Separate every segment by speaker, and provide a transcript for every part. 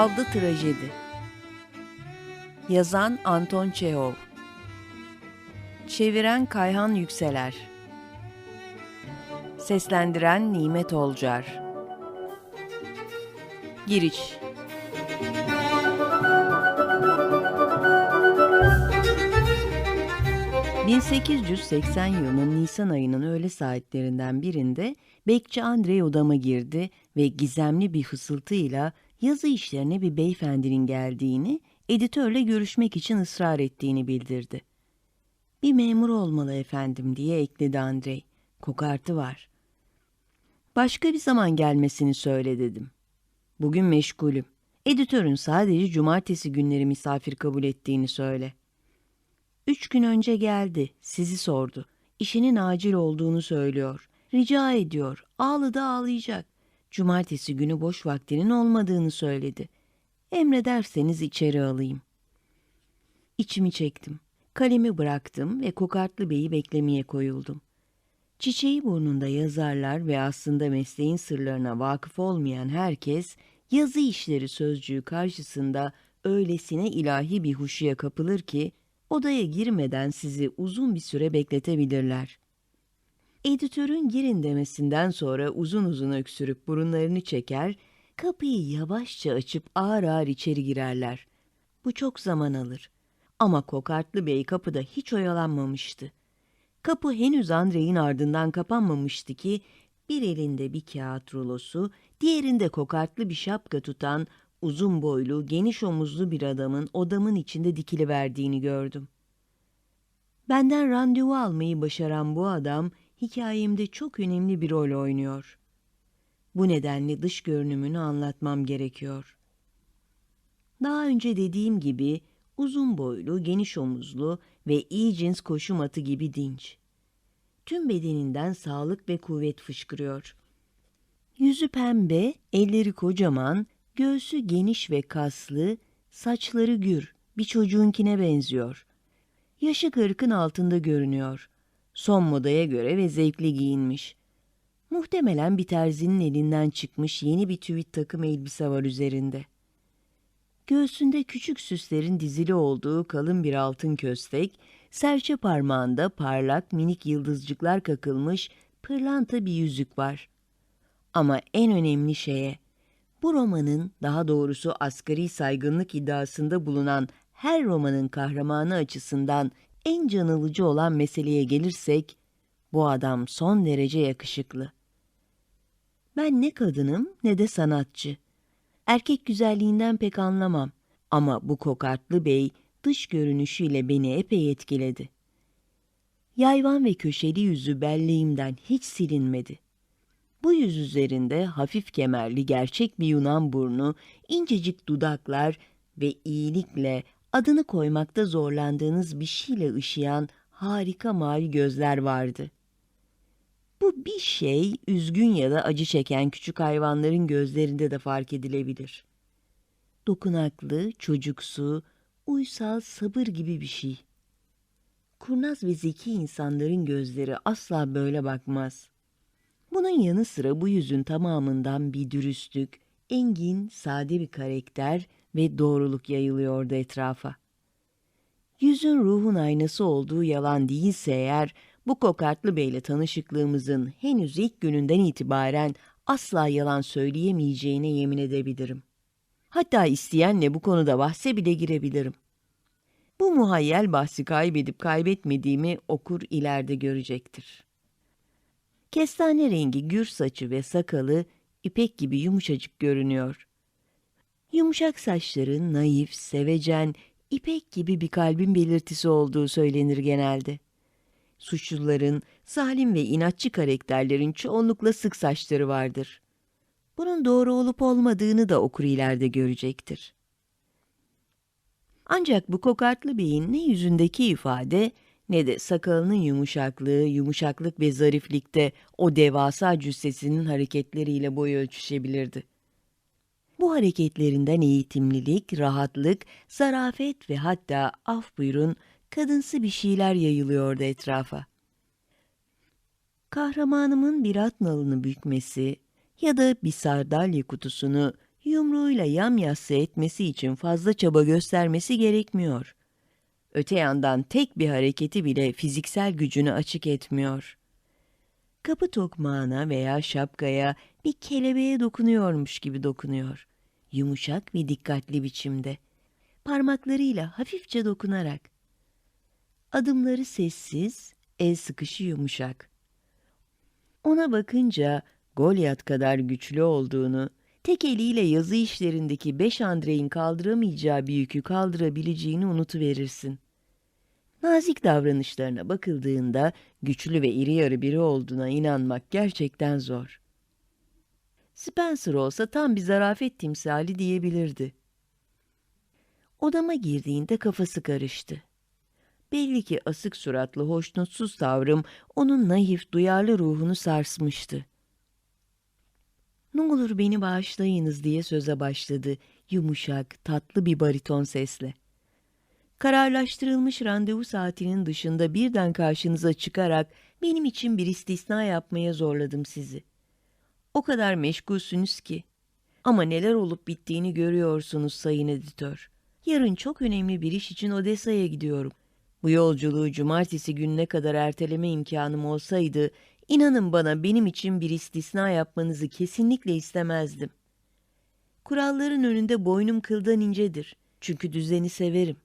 Speaker 1: Avlı Trajedi. Yazan Anton Çehov Çeviren Kayhan Yükseler Seslendiren Nimet Olcar. Giriş. ...1880 yılının Nisan ayının öğle saatlerinden birinde... ...bekçi Andrei odama girdi ve gizemli bir fısıltıyla... ...yazı işlerine bir beyefendinin geldiğini... ...editörle görüşmek için ısrar ettiğini bildirdi. Bir memur olmalı efendim diye ekledi Andrei. Kokartı var. Başka bir zaman gelmesini söyle dedim. Bugün meşgulüm. Editörün sadece cumartesi günleri misafir kabul ettiğini söyle. Üç gün önce geldi, sizi sordu. İşinin acil olduğunu söylüyor. Rica ediyor, ağladı ağlayacak. Cumartesi günü boş vaktinin olmadığını söyledi. Emrederseniz içeri alayım. İçimi çektim. Kalemi bıraktım ve Kokartlı Bey'i beklemeye koyuldum. Çiçeği burnunda yazarlar ve aslında mesleğin sırlarına vakıf olmayan herkes, yazı işleri sözcüğü karşısında öylesine ilahi bir huşuya kapılır ki, odaya girmeden sizi uzun bir süre bekletebilirler. Editörün girin demesinden sonra uzun uzun öksürüp burunlarını çeker, kapıyı yavaşça açıp ağır ağır içeri girerler. Bu çok zaman alır. Ama Kokartlı Bey kapıda hiç oyalanmamıştı. Kapı henüz Andrei'nin ardından kapanmamıştı ki bir elinde bir kağıt rulosu, diğerinde kokartlı bir şapka tutan uzun boylu, geniş omuzlu bir adamın odamın içinde dikili verdiğini gördüm. Benden randevu almayı başaran bu adam hikayemde çok önemli bir rol oynuyor. Bu nedenle dış görünümünü anlatmam gerekiyor. Daha önce dediğim gibi uzun boylu, geniş omuzlu ve iyi cins koşum atı gibi dinç. Tüm bedeninden sağlık ve kuvvet fışkırıyor. Yüzü pembe, elleri kocaman, göğsü geniş ve kaslı, saçları gür, bir çocuğunkine benziyor. Yaşı kırkın altında görünüyor. Son modaya göre ve zevkli giyinmiş. Muhtemelen bir terzinin elinden çıkmış yeni bir tüvit takım elbise var üzerinde. Göğsünde küçük süslerin dizili olduğu kalın bir altın köstek, serçe parmağında parlak minik yıldızcıklar kakılmış pırlanta bir yüzük var. Ama en önemli şeye, bu romanın daha doğrusu asgari saygınlık iddiasında bulunan her romanın kahramanı açısından en canılıcı olan meseleye gelirsek, bu adam son derece yakışıklı. Ben ne kadınım ne de sanatçı. Erkek güzelliğinden pek anlamam ama bu kokartlı bey dış görünüşüyle beni epey etkiledi. Yayvan ve köşeli yüzü belleğimden hiç silinmedi. Bu yüz üzerinde hafif kemerli gerçek bir Yunan burnu, incecik dudaklar ve iyilikle adını koymakta zorlandığınız bir şeyle ışıyan harika mavi gözler vardı. Bu bir şey üzgün ya da acı çeken küçük hayvanların gözlerinde de fark edilebilir. Dokunaklı, çocuksu, uysal sabır gibi bir şey. Kurnaz ve zeki insanların gözleri asla böyle bakmaz. Bunun yanı sıra bu yüzün tamamından bir dürüstlük, engin, sade bir karakter ve doğruluk yayılıyordu etrafa. Yüzün ruhun aynası olduğu yalan değilse eğer, bu kokartlı beyle tanışıklığımızın henüz ilk gününden itibaren asla yalan söyleyemeyeceğine yemin edebilirim. Hatta isteyenle bu konuda bahse bile girebilirim. Bu muhayyel bahsi kaybedip kaybetmediğimi okur ileride görecektir. Kestane rengi gür saçı ve sakalı ipek gibi yumuşacık görünüyor. Yumuşak saçların naif, sevecen, ipek gibi bir kalbin belirtisi olduğu söylenir genelde. Suçluların, zalim ve inatçı karakterlerin çoğunlukla sık saçları vardır. Bunun doğru olup olmadığını da okur ileride görecektir. Ancak bu kokartlı beyin ne yüzündeki ifade ne de sakalının yumuşaklığı, yumuşaklık ve zariflikte o devasa cüssesinin hareketleriyle boy ölçüşebilirdi. Bu hareketlerinden eğitimlilik, rahatlık, zarafet ve hatta af buyurun kadınsı bir şeyler yayılıyordu etrafa. Kahramanımın bir at nalını bükmesi ya da bir sardalya kutusunu Yumruğuyla yamyassı etmesi için fazla çaba göstermesi gerekmiyor. Öte yandan tek bir hareketi bile fiziksel gücünü açık etmiyor. Kapı tokmağına veya şapkaya bir kelebeğe dokunuyormuş gibi dokunuyor. Yumuşak ve dikkatli biçimde. Parmaklarıyla hafifçe dokunarak. Adımları sessiz, el sıkışı yumuşak. Ona bakınca Goliath kadar güçlü olduğunu, tek eliyle yazı işlerindeki beş Andrey'in kaldıramayacağı bir yükü kaldırabileceğini unutuverirsin. Nazik davranışlarına bakıldığında güçlü ve iri yarı biri olduğuna inanmak gerçekten zor. Spencer olsa tam bir zarafet timsali diyebilirdi. Odama girdiğinde kafası karıştı. Belli ki asık suratlı hoşnutsuz tavrım onun naif, duyarlı ruhunu sarsmıştı. Ne olur beni bağışlayınız diye söze başladı, yumuşak, tatlı bir bariton sesle. Kararlaştırılmış randevu saatinin dışında birden karşınıza çıkarak benim için bir istisna yapmaya zorladım sizi. O kadar meşgulsünüz ki. Ama neler olup bittiğini görüyorsunuz sayın editör. Yarın çok önemli bir iş için Odessa'ya gidiyorum. Bu yolculuğu cumartesi gününe kadar erteleme imkanım olsaydı, inanın bana benim için bir istisna yapmanızı kesinlikle istemezdim. Kuralların önünde boynum kıldan incedir. Çünkü düzeni severim.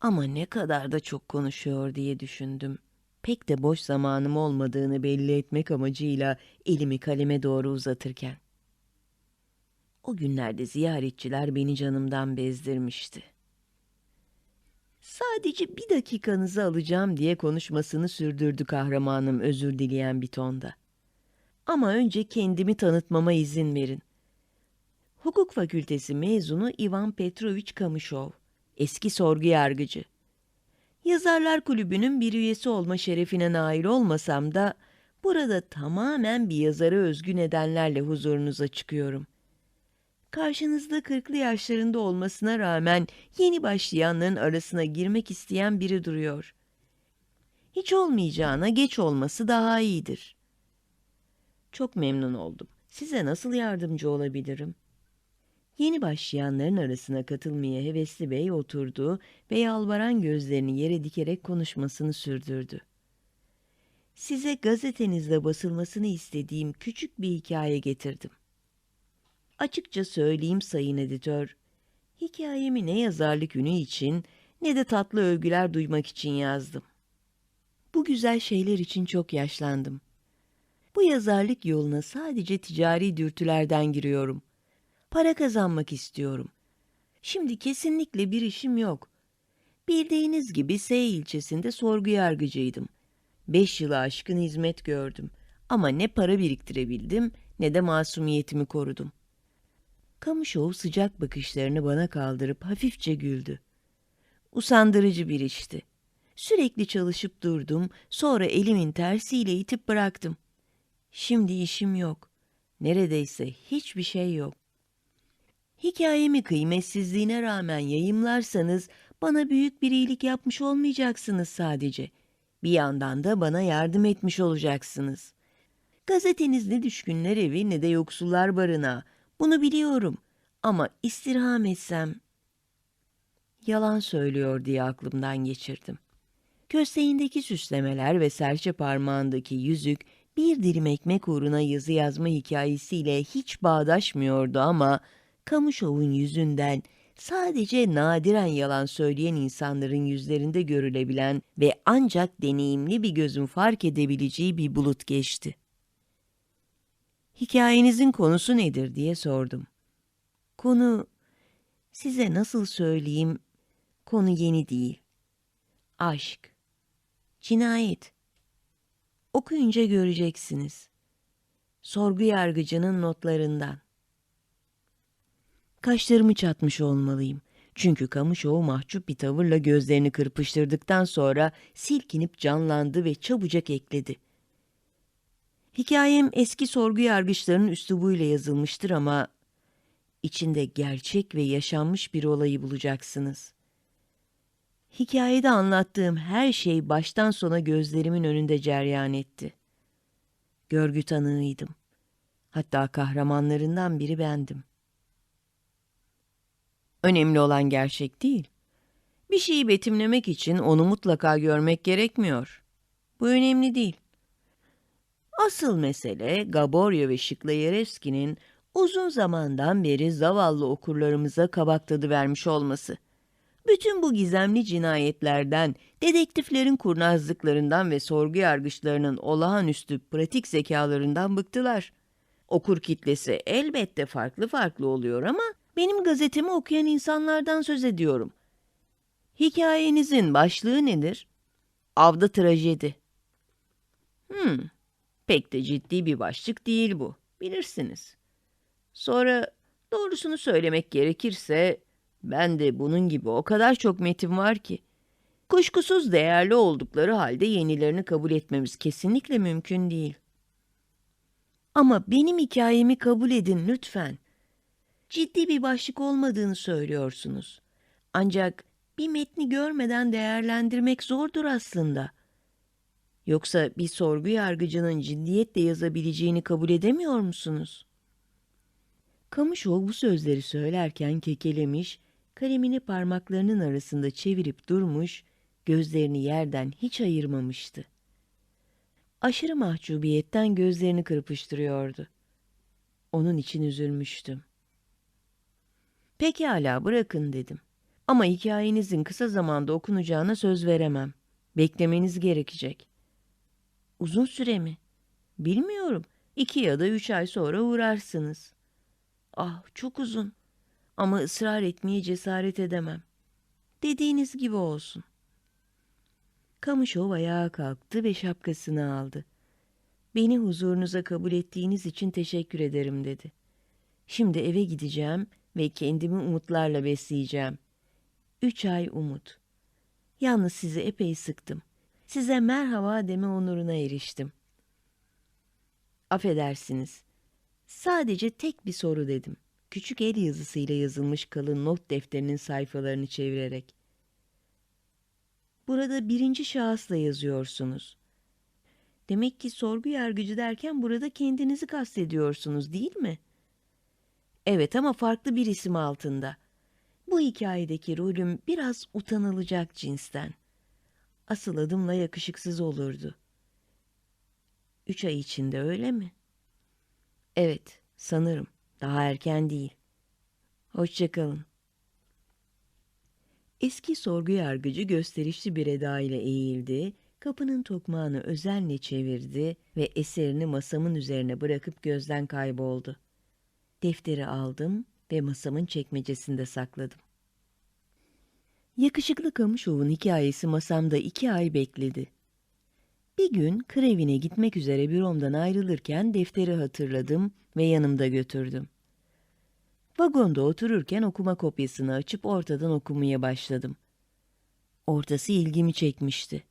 Speaker 1: Ama ne kadar da çok konuşuyor diye düşündüm. Pek de boş zamanım olmadığını belli etmek amacıyla elimi kaleme doğru uzatırken. O günlerde ziyaretçiler beni canımdan bezdirmişti. Sadece bir dakikanızı alacağım diye konuşmasını sürdürdü kahramanım özür dileyen bir tonda. Ama önce kendimi tanıtmama izin verin. Hukuk fakültesi mezunu Ivan Petrovich Kamışov, eski sorgu yargıcı. Yazarlar Kulübü'nün bir üyesi olma şerefine nail olmasam da burada tamamen bir yazara özgü nedenlerle huzurunuza çıkıyorum. Karşınızda kırklı yaşlarında olmasına rağmen yeni başlayanların arasına girmek isteyen biri duruyor. Hiç olmayacağına geç olması daha iyidir. Çok memnun oldum. Size nasıl yardımcı olabilirim? Yeni başlayanların arasına katılmaya hevesli bey oturdu ve yalvaran gözlerini yere dikerek konuşmasını sürdürdü. Size gazetenizde basılmasını istediğim küçük bir hikaye getirdim. Açıkça söyleyeyim sayın editör, hikayemi ne yazarlık ünü için ne de tatlı övgüler duymak için yazdım. Bu güzel şeyler için çok yaşlandım. Bu yazarlık yoluna sadece ticari dürtülerden giriyorum. Para kazanmak istiyorum. Şimdi kesinlikle bir işim yok. Bildiğiniz gibi S ilçesinde sorgu yargıcıydım. Beş yılı aşkın hizmet gördüm. Ama ne para biriktirebildim ne de masumiyetimi korudum. Kamışov sıcak bakışlarını bana kaldırıp hafifçe güldü. Usandırıcı bir işti. Sürekli çalışıp durdum, sonra elimin tersiyle itip bıraktım. Şimdi işim yok. Neredeyse hiçbir şey yok. Hikayemi kıymetsizliğine rağmen yayımlarsanız bana büyük bir iyilik yapmış olmayacaksınız sadece. Bir yandan da bana yardım etmiş olacaksınız. Gazeteniz ne düşkünler evi ne de yoksullar barınağı. Bunu biliyorum. Ama istirham etsem... Yalan söylüyor diye aklımdan geçirdim. Kösteğindeki süslemeler ve serçe parmağındaki yüzük bir dilim ekmek uğruna yazı yazma hikayesiyle hiç bağdaşmıyordu ama Kamışov'un yüzünden sadece nadiren yalan söyleyen insanların yüzlerinde görülebilen ve ancak deneyimli bir gözün fark edebileceği bir bulut geçti. Hikayenizin konusu nedir diye sordum. Konu, size nasıl söyleyeyim, konu yeni değil. Aşk, cinayet. Okuyunca göreceksiniz. Sorgu yargıcının notlarından. Kaşlarımı çatmış olmalıyım. Çünkü Kamışoğlu mahcup bir tavırla gözlerini kırpıştırdıktan sonra silkinip canlandı ve çabucak ekledi. Hikayem eski sorgu yargıçlarının üslubuyla yazılmıştır ama içinde gerçek ve yaşanmış bir olayı bulacaksınız. Hikayede anlattığım her şey baştan sona gözlerimin önünde ceryan etti. Görgü tanığıydım. Hatta kahramanlarından biri bendim. Önemli olan gerçek değil. Bir şeyi betimlemek için onu mutlaka görmek gerekmiyor. Bu önemli değil. Asıl mesele Gaborio ve Şıklayerevski'nin uzun zamandan beri zavallı okurlarımıza kabak tadı vermiş olması. Bütün bu gizemli cinayetlerden, dedektiflerin kurnazlıklarından ve sorgu yargıçlarının olağanüstü pratik zekalarından bıktılar. Okur kitlesi elbette farklı farklı oluyor ama benim gazetemi okuyan insanlardan söz ediyorum. Hikayenizin başlığı nedir? Avda trajedi. Hmm, pek de ciddi bir başlık değil bu, bilirsiniz. Sonra doğrusunu söylemek gerekirse ben de bunun gibi o kadar çok metin var ki. Kuşkusuz değerli oldukları halde yenilerini kabul etmemiz kesinlikle mümkün değil. Ama benim hikayemi kabul edin lütfen. Ciddi bir başlık olmadığını söylüyorsunuz. Ancak bir metni görmeden değerlendirmek zordur aslında. Yoksa bir sorgu yargıcının ciddiyetle yazabileceğini kabul edemiyor musunuz? Kamışoğlu bu sözleri söylerken kekelemiş, kalemini parmaklarının arasında çevirip durmuş, gözlerini yerden hiç ayırmamıştı. Aşırı mahcubiyetten gözlerini kırpıştırıyordu. Onun için üzülmüştüm. Pekala bırakın dedim. Ama hikayenizin kısa zamanda okunacağına söz veremem. Beklemeniz gerekecek. Uzun süre mi? Bilmiyorum. İki ya da üç ay sonra uğrarsınız. Ah çok uzun. Ama ısrar etmeye cesaret edemem. Dediğiniz gibi olsun. Kamışov ayağa kalktı ve şapkasını aldı. Beni huzurunuza kabul ettiğiniz için teşekkür ederim dedi. Şimdi eve gideceğim ve kendimi umutlarla besleyeceğim. Üç ay umut. Yalnız sizi epey sıktım. Size merhaba deme onuruna eriştim. Affedersiniz. Sadece tek bir soru dedim. Küçük el yazısıyla yazılmış kalın not defterinin sayfalarını çevirerek. Burada birinci şahısla yazıyorsunuz. Demek ki sorgu yargıcı derken burada kendinizi kastediyorsunuz değil mi? Evet ama farklı bir isim altında. Bu hikayedeki rolüm biraz utanılacak cinsten. Asıl adımla yakışıksız olurdu. Üç ay içinde öyle mi? Evet, sanırım. Daha erken değil. Hoşçakalın. Eski sorgu yargıcı gösterişli bir eda ile eğildi, kapının tokmağını özenle çevirdi ve eserini masamın üzerine bırakıp gözden kayboldu. Defteri aldım ve masamın çekmecesinde sakladım. Yakışıklı Kamışov'un hikayesi masamda iki ay bekledi. Bir gün kır evine gitmek üzere büromdan ayrılırken defteri hatırladım ve yanımda götürdüm. Vagonda otururken okuma kopyasını açıp ortadan okumaya başladım. Ortası ilgimi çekmişti.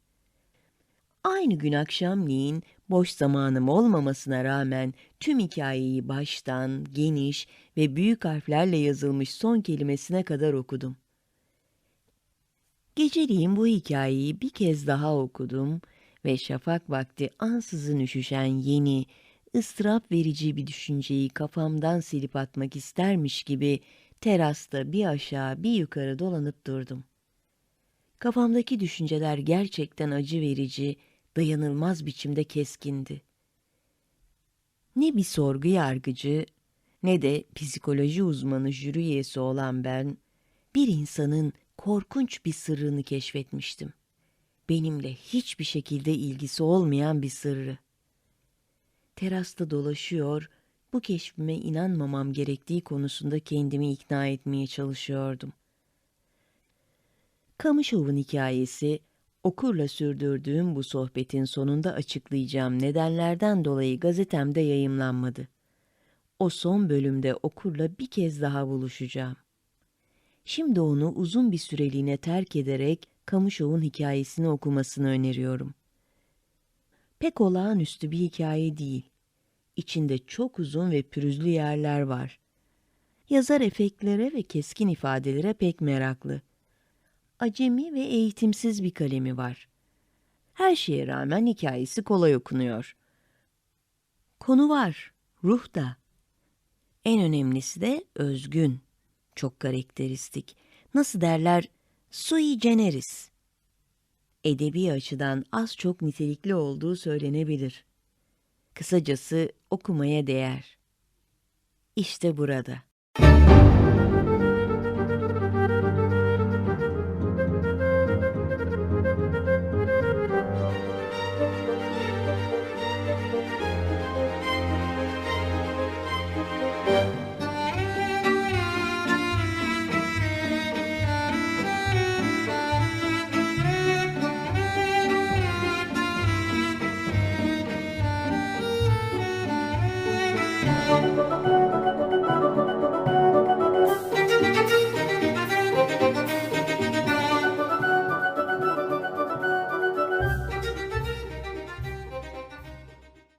Speaker 1: Aynı gün akşamleyin boş zamanım olmamasına rağmen tüm hikayeyi baştan, geniş ve büyük harflerle yazılmış son kelimesine kadar okudum. Geceliğin bu hikayeyi bir kez daha okudum ve şafak vakti ansızın üşüşen yeni, ıstırap verici bir düşünceyi kafamdan silip atmak istermiş gibi terasta bir aşağı bir yukarı dolanıp durdum. Kafamdaki düşünceler gerçekten acı verici, dayanılmaz biçimde keskindi. Ne bir sorgu yargıcı ne de psikoloji uzmanı jüri üyesi olan ben bir insanın korkunç bir sırrını keşfetmiştim. Benimle hiçbir şekilde ilgisi olmayan bir sırrı. Terasta dolaşıyor, bu keşfime inanmamam gerektiği konusunda kendimi ikna etmeye çalışıyordum. Kamışov'un hikayesi, okurla sürdürdüğüm bu sohbetin sonunda açıklayacağım nedenlerden dolayı gazetemde yayımlanmadı. O son bölümde okurla bir kez daha buluşacağım. Şimdi onu uzun bir süreliğine terk ederek Kamışov'un hikayesini okumasını öneriyorum. Pek olağanüstü bir hikaye değil. İçinde çok uzun ve pürüzlü yerler var. Yazar efektlere ve keskin ifadelere pek meraklı. Acemi ve eğitimsiz bir kalemi var. Her şeye rağmen hikayesi kolay okunuyor. Konu var ruh da. En önemlisi de özgün. Çok karakteristik. Nasıl derler? Sui generis. Edebi açıdan az çok nitelikli olduğu söylenebilir. Kısacası okumaya değer. İşte burada.